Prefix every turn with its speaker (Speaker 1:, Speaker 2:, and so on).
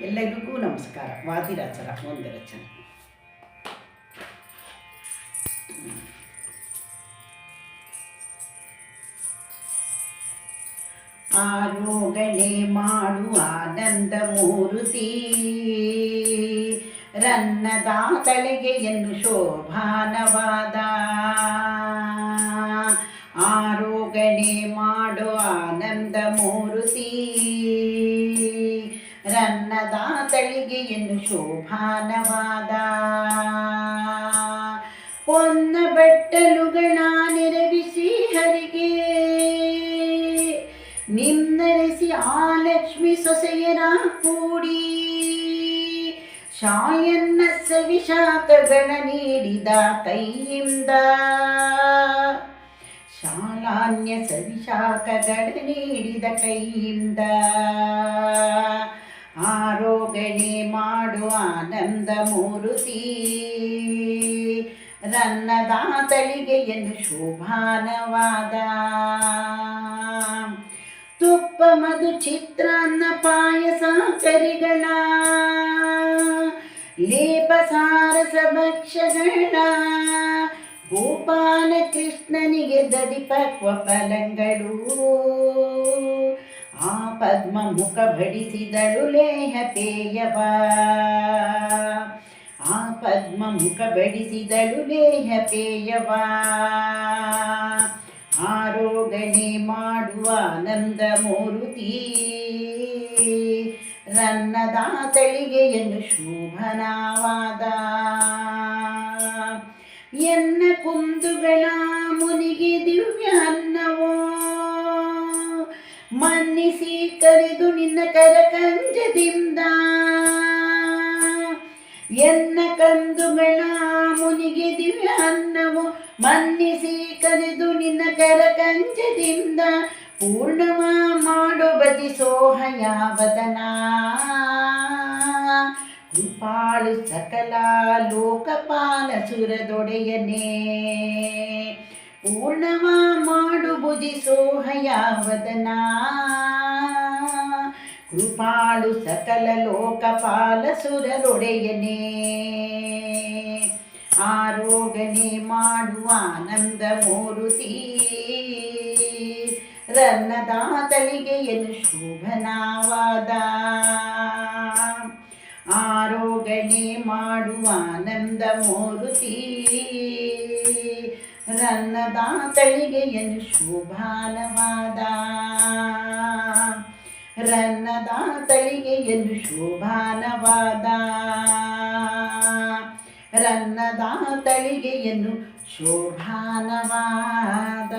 Speaker 1: ಎಲ್ಲರಿಗೂ ನಮಸ್ಕಾರ. ವಾದಿರಾಜರ ಒಂದು ರಚನೆ. ಆರೋಗಣೆ ಮಾಡು ಆನಂದ ಮೂರುತಿ. ರನ್ನದ ತಲೆಗೆ ಎಂದು ಶೋಭಾನವಾದ. ಆರೋಗಣೆ ಮಾಡು ಆನಂದ ಮೂರುತಿ. ರನ್ನದ ತಳಿಗೆ ಎಂದು ಶೋಭಾನವಾದ. ಪೊನ್ನ ಬಟ್ಟಲುಗಳ ನೆರವಿಸಿ ಹರಿಗೆ. ನಿನ್ನರಿಸಿ ಆ ಲಕ್ಷ್ಮಿ ಸೊಸೆಯರ ಕೂಡಿ. ಶಾಯನ್ನ ಸವಿಶಾಖಗಳ ನೀಡಿದ ಕೈಯಿಂದ. ಶಾಲಾನ್ಯ ಸವಿಶಾಖಗಳ ನೀಡಿದ ಕೈಯಿಂದ. ಆರೋಗಣೆ ಮಾಡು ಆನಂದ ಮೂರುತಿ. ರನ್ನದಾತಳಿಗೆ ಎಂದು ಶೋಭಾನವಾದ. ತುಪ್ಪ ಮಧು ಚಿತ್ರಾನ್ನ ಪಾಯಸ ಕರಿಗಳ. ಲೇಪ ಸಾರಸ ಭಕ್ಷ್ಯಗಳ ಗೋಪಾಲ ಕೃಷ್ಣನಿಗೆ ದದಿಪಕ್ವ ಫಲಗಳು ಆ ಪದ್ಮ ಮುಖ ಬಡಿಸಿದಳು ಲೇಹ ಪೇಯವ. ಆ ಪದ್ಮ ಮುಖ ಬಡಿಸಿದಳು ಲೇಹ ಪೇಯವ. ಆರೋಗಣೆ ಮಾಡುವ ಆನಂದ ಮೂರುತಿ. ನನ್ನದಾತಳಿಗೆ ಎಂದು ಶೋಭನಾವಾದ. ಕರೆದು ನಿನ್ನ ಕರಕಂಜದಿಂದ. ಎನ್ನ ಕಂದುಗಳ ಮುನಿಗೆ ದಿವ್ಯ ಅನ್ನವು ಮನ್ನಿಸಿ ಕರೆದು ನಿನ್ನ ಕರಕಂಜದಿಂದ. ಪೂರ್ಣವ ಮಾಡು ಬದಿ ಸೋಹಯಾವದನ ಕೃಪಾಳು ಸಕಲ ಲೋಕಪಾಲ ಸುರದೊಡೆಯನೇ. ಪೂರ್ಣವ ಮಾಡು ಬುದಿ ಸೋಹಯಾವದನ ಕೃಪಾಳು ಸಕಲ ಲೋಕಪಾಲ ಸುರರೊಡೆಯನೇ. ಆರೋಗಣೆ ಮಾಡುವ ಆನಂದ ಮೂರುತಿ. ರನ್ನದಾತಳಿಗೆ ಎನು ಶೋಭನಾವಾದ. ಆರೋಗಣೆ ಮಾಡುವ ಆನಂದ ಮೂರುತಿ. ರನ್ನದಾತಳಿಗೆ ಎನ್ನು ಶೋಭಾನವಾದ. ರನ್ನದಾಸಳಿಗೆ ಎಂದು ಶೋಭಾನವಾದ? ರನ್ನದಾಸಳಿಗೆ ಎಂದು ಶೋಭಾನವಾದ?